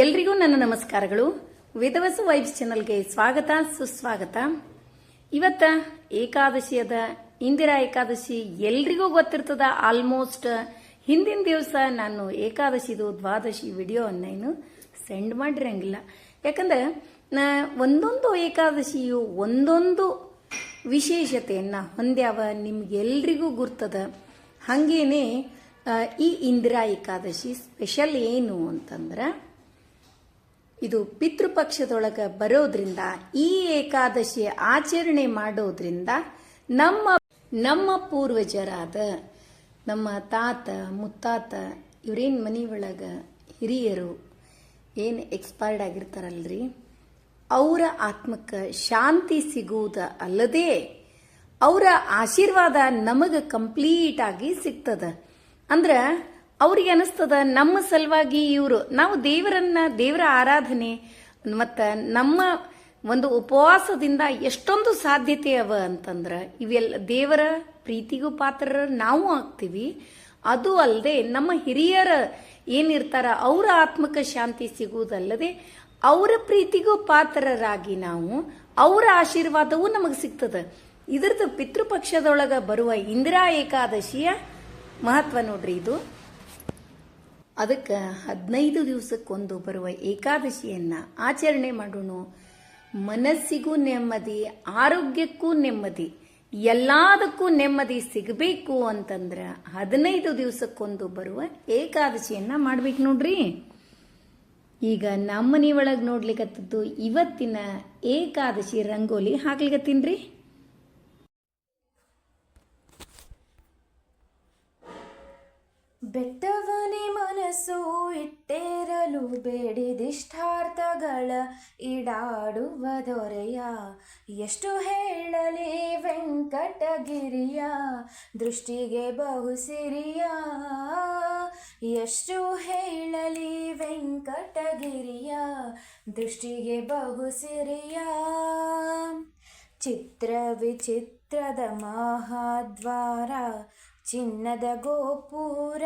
ಎಲ್ರಿಗೂ ನನ್ನ ನಮಸ್ಕಾರಗಳು. ವೇದವಸು ವೈಬ್ಸ್ ಚಾನಲ್ಗೆ ಸ್ವಾಗತ, ಸುಸ್ವಾಗತ. ಇವತ್ತ ಏಕಾದಶಿ ಅದ ಇಂದಿರಾ ಏಕಾದಶಿ ಎಲ್ರಿಗೂ ಗೊತ್ತಿರ್ತದ. ಆಲ್ಮೋಸ್ಟ್ ಹಿಂದಿನ ದಿವಸ ನಾನು ಏಕಾದಶಿದು ದ್ವಾದಶಿ ವಿಡಿಯೋ ಏನು ಸೆಂಡ್ ಮಾಡಿರಂಗಿಲ್ಲ. ಯಾಕಂದ್ರೆ ನಾ ಒಂದೊಂದು ಏಕಾದಶಿಯು ಒಂದೊಂದು ವಿಶೇಷತೆಯನ್ನ ಹೊಂದ್ಯಾವ ನಿಮ್ಗೆಲ್ರಿಗೂ ಗುರ್ತದ. ಹಂಗೇನೆ ಈ ಇಂದಿರಾ ಏಕಾದಶಿ ಸ್ಪೆಷಲ್ ಏನು ಅಂತಂದ್ರೆ ಇದು ಪಿತೃಪಕ್ಷದೊಳಗ ಬರೋದ್ರಿಂದ ಈ ಏಕಾದಶಿ ಆಚರಣೆ ಮಾಡೋದ್ರಿಂದ ನಮ್ಮ ನಮ್ಮ ಪೂರ್ವಜರಾದ ನಮ್ಮ ತಾತ, ಮುತ್ತಾತ, ಇವ್ರೇನು ಮನೆ ಒಳಗೆ ಹಿರಿಯರು ಏನು ಎಕ್ಸ್ಪೈರ್ಡ್ ಆಗಿರ್ತಾರಲ್ರಿ? ಅವರ ಆತ್ಮಕ್ಕೆ ಶಾಂತಿ ಸಿಗುವುದ ಅಲ್ಲದೆ ಅವರ ಆಶೀರ್ವಾದ ನಮಗೆ ಕಂಪ್ಲೀಟ್ ಆಗಿ ಸಿಗ್ತದ. ಅಂದ್ರ ಅವ್ರಿಗೆ ಅನಿಸ್ತದ, ನಮ್ಮ ಸಲುವಾಗಿ ಇವರು, ನಾವು ದೇವರನ್ನ, ದೇವರ ಆರಾಧನೆ, ಮತ್ತು ನಮ್ಮ ಒಂದು ಉಪವಾಸದಿಂದ ಎಷ್ಟೊಂದು ಸಾಧ್ಯತೆ ಅವ ಅಂತಂದ್ರೆ, ಇವೆಲ್ಲ ದೇವರ ಪ್ರೀತಿಗೂ ಪಾತ್ರರ ನಾವು ಆಗ್ತೀವಿ. ಅದು ಅಲ್ಲದೆ ನಮ್ಮ ಹಿರಿಯರ ಏನಿರ್ತಾರ, ಅವರ ಆತ್ಮಕ ಶಾಂತಿ ಸಿಗುವುದಲ್ಲದೆ ಅವರ ಪ್ರೀತಿಗೂ ಪಾತ್ರರಾಗಿ ನಾವು, ಅವರ ಆಶೀರ್ವಾದವೂ ನಮಗೆ ಸಿಗ್ತದೆ. ಇದ್ರದ್ದು ಪಿತೃಪಕ್ಷದೊಳಗೆ ಬರುವ ಇಂದಿರಾ ಏಕಾದಶಿಯ ಮಹತ್ವ ನೋಡ್ರಿ ಇದು. ಅದಕ್ಕೆ ಹದಿನೈದು ದಿವಸಕ್ಕೊಂದು ಬರುವ ಏಕಾದಶಿಯನ್ನ ಆಚರಣೆ ಮಾಡೋಣ. ಮನಸ್ಸಿಗೂ ನೆಮ್ಮದಿ, ಆರೋಗ್ಯಕ್ಕೂ ನೆಮ್ಮದಿ, ಎಲ್ಲದಕ್ಕೂ ನೆಮ್ಮದಿ ಸಿಗಬೇಕು ಅಂತಂದ್ರ ಹದಿನೈದು ದಿವಸಕ್ಕೊಂದು ಬರುವ ಏಕಾದಶಿಯನ್ನ ಮಾಡ್ಬೇಕು ನೋಡ್ರಿ. ಈಗ ನಮ್ಮನೆ ಒಳಗೆ ನೋಡ್ಲಿಕ್ಕತ್ತದ್ದು ಇವತ್ತಿನ ಏಕಾದಶಿ ರಂಗೋಲಿ ಹಾಕ್ಲಿಕತ್ತೀನ್ರಿ ಬೆಟ್ಟವನಿ ಮನಸ್ಸು ಇಟ್ಟೇರಲು ಬೇಡಿದಿಷ್ಟಾರ್ಥಗಳ ಈಡಾಡುವ ದೊರೆಯ. ಎಷ್ಟು ಹೇಳಲಿ ವೆಂಕಟಗಿರಿಯ, ದೃಷ್ಟಿಗೆ ಬಹುಸಿರಿಯ. ಎಷ್ಟು ಹೇಳಲಿ ವೆಂಕಟಗಿರಿಯ, ದೃಷ್ಟಿಗೆ ಬಹುಸಿರಿಯ. ಚಿತ್ರ ವಿಚಿತ್ರದ ಮಹಾದ್ವಾರ ಚಿನ್ನದ ಗೋಪುರ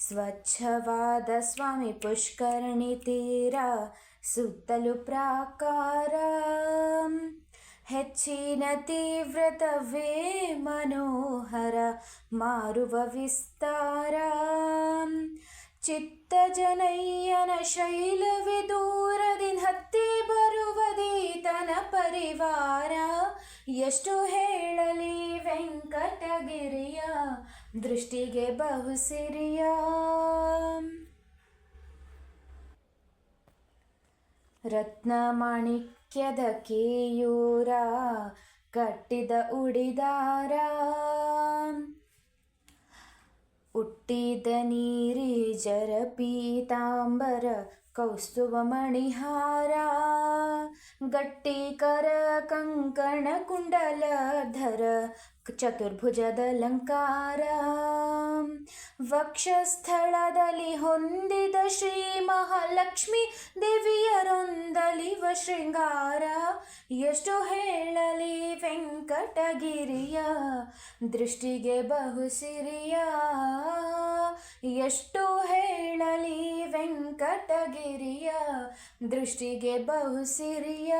ಸ್ವಚ್ಛವಾದ ಸ್ವಾಮಿ ಪುಷ್ಕರಣಿ ತೀರ ಸುತ್ತಲೂ ಪ್ರಾಕಾರ ಹೆಚ್ಚಿನ ತೀವ್ರತವೇ ಮನೋಹರ ಮಾರುವ ವಿಸ್ತಾರ ಚಿತ್ತ ಜನಯ್ಯನ ಶೈಲವೇ ದೂರದಿಂದ ಹತ್ತಿ ಬರುವುದೀತನ ಪರಿವಾರ ಎಷ್ಟು ಹೇಳಲಿ ವೆಂಕಟಗಿರಿಯ ದೃಷ್ಟಿಗೆ ಬಹುಸಿರಿಯ. ರತ್ನ ಮಾಣಿಕ್ಯದ ಕೇಯೂರ ಕಟ್ಟಿದ ಉಡಿದಾರ. ಹುಟ್ಟಿದ ನೀರಿ ಜರ ಪೀತಾಂಬರ कौस्तुभमणिहारा गट्टिकर कङ्कणकुण्डलधर ಚತುರ್ಭುಜದ ಅಲಂಕಾರ ವಕ್ಷಸ್ಥಳದಲ್ಲಿ ಹೊಂದಿದ ಶ್ರೀ ಮಹಾಲಕ್ಷ್ಮಿ ದೇವಿಯರೊಂದಲಿವ ಶೃಂಗಾರ. ಎಷ್ಟು ಹೇಳಲಿ ವೆಂಕಟಗಿರಿಯ, ದೃಷ್ಟಿಗೆ ಬಹು ಸಿರಿಯ ಎಷ್ಟು ಹೇಳಲಿ ವೆಂಕಟಗಿರಿಯ, ದೃಷ್ಟಿಗೆ ಬಹುಸಿರಿಯ.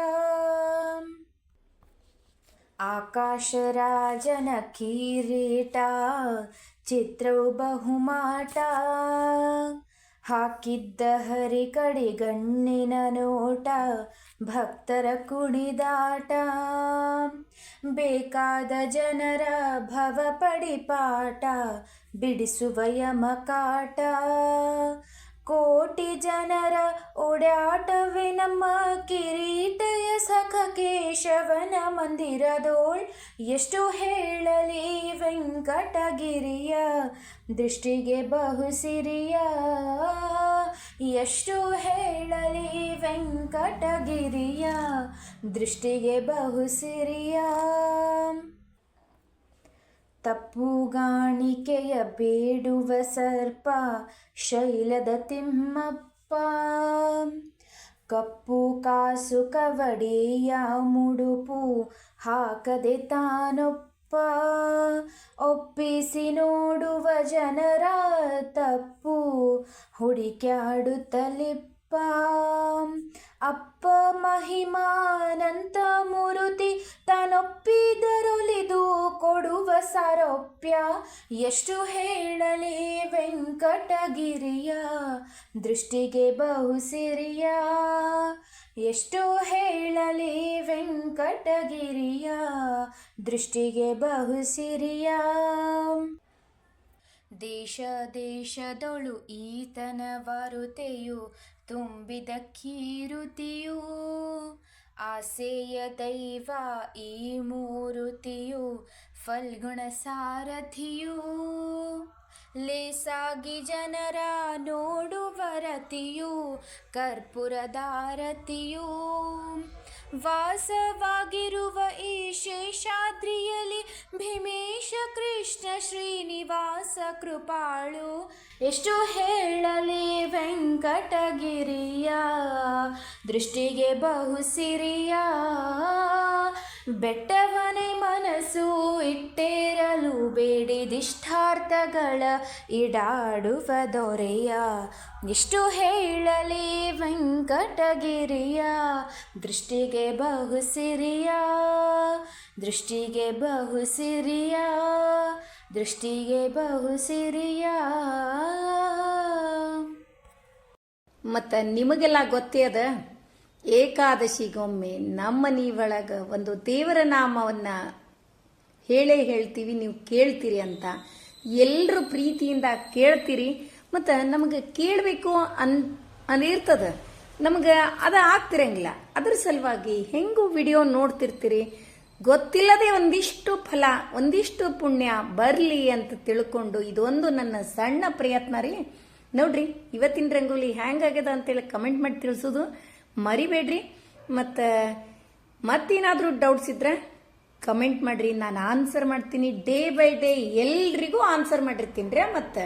ಆಕಾಶರಾಜನ ಕಿರೀಟ, ಚಿತ್ರವು ಬಹುಮಾಟ. ಹಾಕಿದ್ದ ಹರಿ ಕಡಿ ಗಣ್ಣಿನ ನೋಟ, ಭಕ್ತರ ಕುಣಿದಾಟ. ಬೇಕಾದ ಜನರ ಭವ ಪಡಿಪಾಟ ಬಿಡಿಸುವ ಯಮಕಾಟ ಕೋಟಿ ಜನರ ಓಡಾಟವೇ ನಮ್ಮ ಕಿರೀಟಯ ಸಖ ಕೇಶವನ ಮಂದಿರದೋಳ್ ಎಷ್ಟು ಹೇಳಲಿ ವೆಂಕಟಗಿರಿಯ, ದೃಷ್ಟಿಗೆ ಬಹುಸಿರಿಯ. ಎಷ್ಟು ಹೇಳಲಿ ವೆಂಕಟಗಿರಿಯ, ದೃಷ್ಟಿಗೆ ಬಹುಸಿರಿಯ. ತಪ್ಪುಗಾಣಿಕೆಯ ಬೇಡುವ ಸರ್ಪ, ಶೈಲದ ತಿಮ್ಮಪ್ಪ. ಕಪ್ಪು ಕಾಸು ಕವಡೆಯ ಮುಡುಪು ಹಾಕದೆ ತಾನೊಪ್ಪ. ಒಪ್ಪಿಸಿ ನೋಡುವ ಜನರ ತಪ್ಪು ಹುಡುಕ್ಯಾಡುತ್ತಲಿಪ್ಪ ಅಪ್ಪ. ಮಹಿಮಾನಂತ ಮುರುತಿ ತಾನೊಪ್ಪಿದರೊಲಿದು ಕೊಡುವ ಸಾರೋಪ್ಯ. ಎಷ್ಟು ಹೇಳಲಿ ವೆಂಕಟಗಿರಿಯ, ದೃಷ್ಟಿಗೆ ಬಹು ಸಿರಿಯ ಎಷ್ಟು ಹೇಳಲಿ ವೆಂಕಟಗಿರಿಯ, ದೃಷ್ಟಿಗೆ ಬಹು ಸಿರಿಯ ದೇಶ ದೇಶದೊಳು ಈತನ ವಾರುತೆಯು ತುಂಬಿದ ಕೀರುತಿಯು ಆಸೆಯ ದೈವ ಈ ಮೂರುತಿಯು ಫಲ್ಗುಣ ಸಾರಥಿಯು. ಲೇಸಾಗಿ ಜನರ ನೋಡುವ ರತಿಯು ಕರ್ಪೂರದಾರತಿಯು ವಾಸವಾಗಿರುವ ಈ ಶೇಷಾದ್ರಿಯಲ್ಲಿ ಭೀಮೇಶ ಕೃಷ್ಣ ಶ್ರೀನಿವಾಸ ಕೃಪಾಳು. ಎಷ್ಟು ಹೇಳಲಿ ವೆಂಕಟಗಿರಿಯ ದೃಷ್ಟಿಗೆ ಬಹು ಸಿರಿಯ ಬೆಟ್ಟವನೇ ಮನಸ್ಸು ಇಟ್ಟೇರಲು ಬೇಡಿದಿಷ್ಟಾರ್ಥಗಳ ಇಡಾಡುವ ದೊರೆಯ. ಇಷ್ಟು ಹೇಳಲಿ ವೆಂಕಟಗಿರಿಯ. ದೃಷ್ಟಿಗೆ ಬಹು ಸಿರಿಯ ದೃಷ್ಟಿಗೆ ಬಹು ಸಿರಿಯ ದೃಷ್ಟಿಗೆ ಬಹು ಸಿರಿಯ ಮತ್ತು ನಿಮಗೆಲ್ಲ ಗೊತ್ತೇ ಅದ? ಏಕಾದಶಿಗೊಮ್ಮೆ ನಮ್ಮ ನೀವೊಳಗ ಒಂದು ದೇವರ ನಾಮವನ್ನ ಹೇಳೇ ಹೇಳ್ತೀವಿ, ನೀವು ಕೇಳ್ತೀರಿ ಅಂತ. ಎಲ್ಲರೂ ಪ್ರೀತಿಯಿಂದ ಕೇಳ್ತೀರಿ, ಮತ್ತು ನಮಗೆ ಕೇಳಬೇಕು ಅನ್, ಅನಿರ್ತದ. ನಮಗೆ ಅದು ಆಗ್ತಿರಂಗಿಲ್ಲ. ಅದ್ರ ಸಲುವಾಗಿ ಹೆಂಗೂ ವಿಡಿಯೋ ನೋಡ್ತಿರ್ತೀರಿ, ಗೊತ್ತಿಲ್ಲದೆ ಒಂದಿಷ್ಟು ಫಲ, ಒಂದಿಷ್ಟು ಪುಣ್ಯ ಬರಲಿ ಅಂತ ತಿಳ್ಕೊಂಡು ಇದೊಂದು ನನ್ನ ಸಣ್ಣ ಪ್ರಯತ್ನ ರೀ. ನೋಡ್ರಿ, ಇವತ್ತಿನ ರಂಗೋಲಿ ಹ್ಯಾಂಗಾಗ್ಯದ ಅಂತೇಳಿ ಕಮೆಂಟ್ ಮಾಡಿ ತಿಳಿಸೋದು. ಮರಿಬೇಡ್ರಿ. ಮತ್ತು ಮತ್ತೇನಾದರೂ ಡೌಟ್ಸ್ ಇದ್ರೆ ಕಮೆಂಟ್ ಮಾಡಿರಿ. ನಾನು ಆನ್ಸರ್ ಮಾಡ್ತೀನಿ. ಡೇ ಬೈ ಡೇ ಎಲ್ರಿಗೂ ಆನ್ಸರ್ ಮಾಡಿರ್ತೀನಿ ರೀ ಮತ್ತು.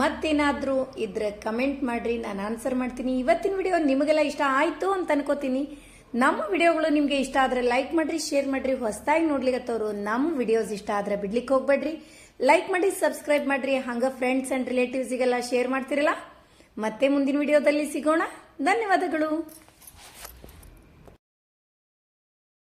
ಮತ್ತೇನಾದರೂ ಇದ್ರೆ ಕಮೆಂಟ್ ಮಾಡಿರಿ. ನಾನು ಆನ್ಸರ್ ಮಾಡ್ತೀನಿ. ಇವತ್ತಿನ ವಿಡಿಯೋ ನಿಮಗೆಲ್ಲ ಇಷ್ಟ ಆಯಿತು ಅಂತ ಅನ್ಕೋತೀನಿ. ನಮ್ಮ ವಿಡಿಯೋಗಳು ನಿಮಗೆ ಇಷ್ಟ ಆದರೆ ಲೈಕ್ ಮಾಡಿರಿ ಶೇರ್ ಮಾಡಿರಿ, ಹೊಸದಾಗಿ ನೋಡ್ಲಿಕ್ಕತ್ತವರು ನಮ್ಮ ವಿಡಿಯೋಸ್ ಇಷ್ಟ ಆದರೆ ಬಿಡ್ಲಿಕ್ಕೆ ಹೋಗ್ಬೇಡ್ರಿ. ಲೈಕ್ ಮಾಡಿ ಸಬ್ಸ್ಕ್ರೈಬ್ ಮಾಡಿರಿ. ಹಂಗೆ ಫ್ರೆಂಡ್ಸ್ ಅಂಡ್ ರಿಲೇಟಿವ್ಸಿಗೆಲ್ಲ ಶೇರ್ ಮಾಡ್ತಿರಲ್ಲ. ಮತ್ತೆ ಮುಂದಿನ ವಿಡಿಯೋದಲ್ಲಿ ಸಿಗೋಣ. ಧನ್ಯವಾದಗಳು.